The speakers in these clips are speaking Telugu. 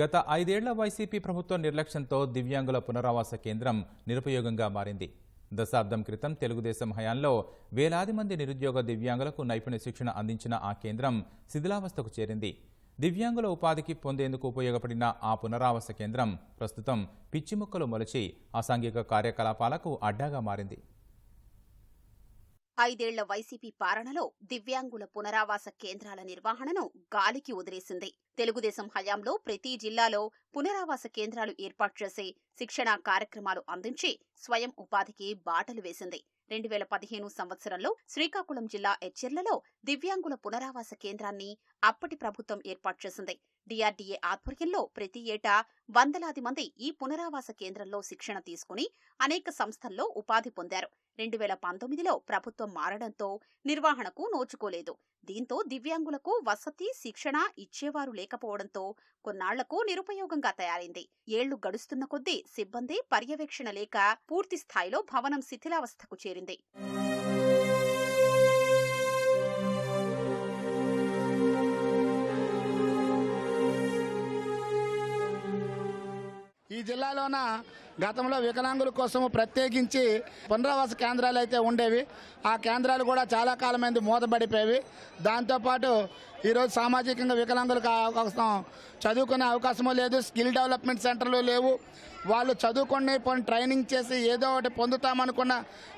గత ఐదేళ్ళ వైసీపీ ప్రభుత్వ నిర్లక్ష్యంతో దివ్యాంగుల పునరావాస కేంద్రం నిరుపయోగంగా మారింది. దశాబ్దం క్రితం తెలుగుదేశం హయాంలో వేలాది మంది నిరుద్యోగ దివ్యాంగులకు నైపుణ్య శిక్షణ అందించిన ఆ కేంద్రం శిథిలావస్థకు చేరింది. దివ్యాంగుల ఉపాధికి పొందేందుకు ఉపయోగపడిన ఆ పునరావాస కేంద్రం ప్రస్తుతం పిచ్చి మొక్కలు మొలిచి అసాంఘిక కార్యకలాపాలకు అడ్డాగా మారింది. ఐదేళ్ళ వైసీపీ పాలనలో దివ్యాంగుల పునరావాస కేంద్రాల నిర్వహణను గాలికి వదిలేసింది. తెలుగుదేశం హయాంలో ప్రతి జిల్లాలో పునరావాస కేంద్రాలు ఏర్పాటు చేసి శిక్షణా కార్యక్రమాలు అందించి స్వయం ఉపాధికి బాటలు వేసింది. రెండు వేల పదిహేను సంవత్సరంలో శ్రీకాకుళం జిల్లా ఎచ్చెర్లలో దివ్యాంగుల పునరావాస కేంద్రాన్ని అప్పటి ప్రభుత్వం ఏర్పాటు చేసింది. డిఆర్డీఏ ఆధ్వర్యంలో ప్రతి ఏటా వందలాది మంది ఈ పునరావాస కేంద్రంలో శిక్షణ తీసుకుని అనేక సంస్థల్లో ఉపాధి పొందారు. రెండు వేల పంతొమ్మిదిలో ప్రభుత్వం మారడంతో నిర్వహణకు నోచుకోలేదు. దీంతో దివ్యాంగులకు వసతి శిక్షణ ఇచ్చేవారు లేకపోవడంతో కొన్నాళ్ళకు నిరుపయోగంగా తయారైంది. ఏళ్ళు గడుస్తున్న కొద్దీ సిబ్బంది పర్యవేక్షణ లేక పూర్తి స్థాయిలో భవనం శిథిలావస్థకు చేరింది. ఈ జిల్లాలోన గతంలో వికలాంగుల కోసము ప్రత్యేకించి పునరావాస కేంద్రాలు అయితే ఉండేవి. ఆ కేంద్రాలు కూడా చాలా కాలమైంది మూతపడిపోయేవి దాంతోపాటు ఈరోజు సామాజికంగా వికలాంగులకు అవకాశం చదువుకునే అవకాశము లేదు స్కిల్ డెవలప్మెంట్ సెంటర్లు లేవు. వాళ్ళు చదువుకునే పోనీ ట్రైనింగ్ చేసి ఏదో ఒకటి పొందుతామనుకున్న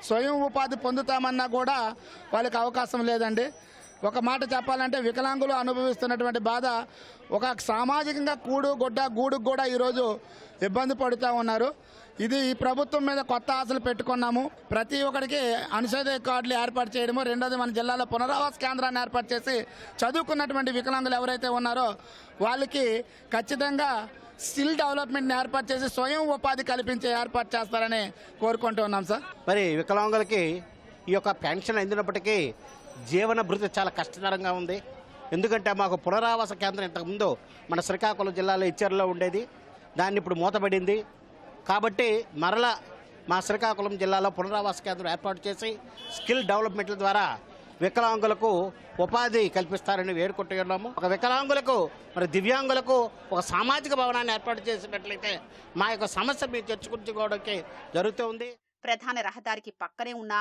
స్వయం ఉపాధి పొందుతామన్నా కూడా వాళ్ళకి అవకాశం లేదండి. ఒక మాట చెప్పాలంటే వికలాంగులు అనుభవిస్తున్నటువంటి బాధ ఒక సామాజికంగా కూడు గుడ్డ గూడుకు కూడా ఈరోజు ఇబ్బంది పడుతూ ఉన్నారు. ఇది ఈ ప్రభుత్వం మీద కొత్త ఆశలు పెట్టుకున్నాము. ప్రతి ఒక్కరికి అనుషేధ కార్డులు ఏర్పాటు చేయడము రెండోది మన జిల్లాలో పునరావాస కేంద్రాన్ని ఏర్పాటు చేసి చదువుకున్నటువంటి వికలాంగులు ఎవరైతే ఉన్నారో వాళ్ళకి ఖచ్చితంగా స్కిల్ డెవలప్మెంట్ని ఏర్పాటు చేసి స్వయం ఉపాధి కల్పించే ఏర్పాటు చేస్తారని కోరుకుంటూ ఉన్నాం సార్. మరి వికలాంగులకి ఈ యొక్క పెన్షన్ అందినప్పటికీ జీవన భృతి చాలా కష్టతరంగా ఉంది. ఎందుకంటే మాకు పునరావాస కేంద్రం ఇంతకుముందు మన శ్రీకాకుళం జిల్లాలో ఇచ్చేరులో ఉండేది. దాన్ని ఇప్పుడు మూతపడింది. కాబట్టి మరలా మా శ్రీకాకుళం జిల్లాలో పునరావాస కేంద్రం ఏర్పాటు చేసి స్కిల్ డెవలప్మెంట్ల ద్వారా వికలాంగులకు ఉపాధి కల్పిస్తారని వేడుకుంటున్నాము. ఒక వికలాంగులకు మరి దివ్యాంగులకు ఒక సామాజిక భవనాన్ని ఏర్పాటు చేసినట్లయితే మా యొక్క సమస్య మీరు చర్చించుకోవడానికి జరుగుతూ ఉంది. ప్రధాన రహదారికి పక్కనే ఉన్న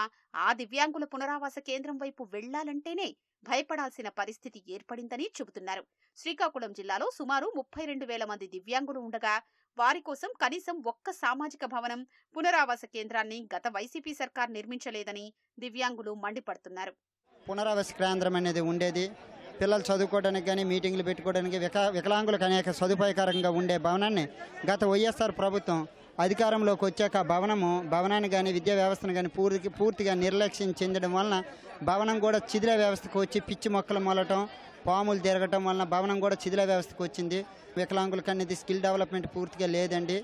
ఆ దివ్యాంగుల పునరావాస కేంద్రం వైపు వెళ్ళాలంటేనే భయపడాల్సిన పరిస్థితి ఏర్పడిందని చెబుతున్నారు. శ్రీకాకుళం జిల్లాలో సుమారు ముప్పై రెండు వేల మంది దివ్యాంగులు ఉండగా వారి కోసం కనీసం ఒక్క సామాజిక భవనం పునరావాస కేంద్రాన్ని గత వైసీపీ సర్కార్ నిర్మించలేదని దివ్యాంగులు మండిపడుతున్నారు. పునరావాస కేంద్రం అనేది ఉండేది. పిల్లలు చదువుకోవడానికి కానీ మీటింగ్లు పెట్టుకోవడానికి విక వికలాంగులకు అనేక సదుపాయకరంగా ఉండే భవనాన్ని గత వైఎస్ఆర్ ప్రభుత్వం అధికారంలోకి వచ్చాక భవనము భవనాన్ని కానీ విద్యా వ్యవస్థను కానీ పూర్తి పూర్తిగా నిర్లక్ష్యం చెందడం వలన భవనం కూడా చిదిల వ్యవస్థకు వచ్చి పిచ్చి మొక్కలు మొలటం పాములు తిరగటం వలన భవనం కూడా చిదిల వ్యవస్థకు వచ్చింది. వికలాంగులకు అనేది స్కిల్ డెవలప్మెంట్ పూర్తిగా లేదండి.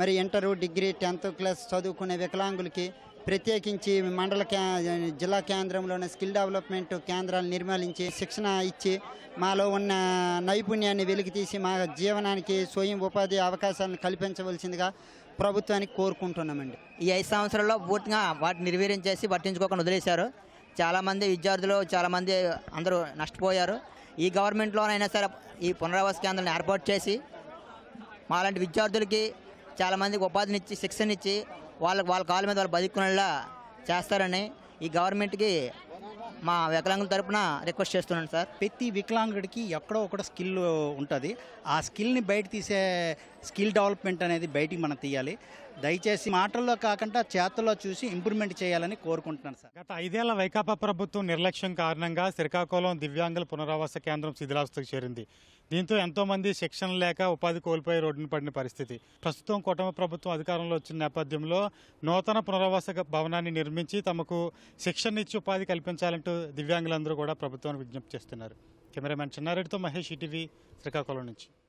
మరి ఇంటరు డిగ్రీ టెన్త్ క్లాస్ చదువుకునే వికలాంగులకి ప్రత్యేకించి మండల కే జిల్లా కేంద్రంలోనే స్కిల్ డెవలప్మెంట్ కేంద్రాలు నిర్మూలించి శిక్షణ ఇచ్చి మాలో ఉన్న నైపుణ్యాన్ని వెలికితీసి మా జీవనానికి స్వయం ఉపాధి అవకాశాలను కల్పించవలసిందిగా ప్రభుత్వానికి కోరుకుంటున్నామండి. ఈ ఐదు సంవత్సరాల్లో పూర్తిగా వాటిని నిర్వీర్యం చేసి పట్టించుకోకుండా వదిలేశారు. చాలామంది విద్యార్థులు చాలామంది అందరూ నష్టపోయారు. ఈ గవర్నమెంట్లోనైనా సరే ఈ పునరావాస కేంద్రాలను ఏర్పాటు చేసి మాలాంటి విద్యార్థులకి చాలామందికి ఉపాధినిచ్చి శిక్షణనిచ్చి వాళ్ళకి వాళ్ళ కాళ్ళ మీద వాళ్ళు బతుకునేలా చేస్తారని ఈ గవర్నమెంట్కి మా వికలాంగుల తరపున రిక్వెస్ట్ చేస్తున్నాను సార్. ప్రతి వికలాంగుడికి ఎక్కడో ఒకటి స్కిల్ ఉంటుంది. ఆ స్కిల్ని బయట తీసే స్కిల్ డెవలప్మెంట్ అనేది బయటికి మనం తీయాలి. దయచేసి మాటల్లో కాకుండా చేతల్లో చూసి ఇంప్రూవ్మెంట్ చేయాలని కోరుకుంటున్నాను సార్. గత ఐదేళ్ళ వైకాపా ప్రభుత్వం నిర్లక్ష్యం కారణంగా శ్రీకాకుళం దివ్యాంగుల పునరావాస కేంద్రం శిథిలావస్థకు చేరింది. దీంతో ఎంతో మంది శిక్షణ లేక ఉపాధి కోల్పోయి రోడ్డున పడిన పరిస్థితి. ప్రస్తుతం కుటుంబ ప్రభుత్వం అధికారంలో వచ్చిన నేపథ్యంలో నూతన పునరావాస భవనాన్ని నిర్మించి తమకు శిక్షణ ఇచ్చి ఉపాధి కల్పించాలంటూ దివ్యాంగులందరూ కూడా ప్రభుత్వాన్ని విజ్ఞప్తి చేస్తున్నారు. కెమెరామెన్ చిన్నారెడ్డితో మహేష్ ఈటీవీ శ్రీకాకుళం నుంచి.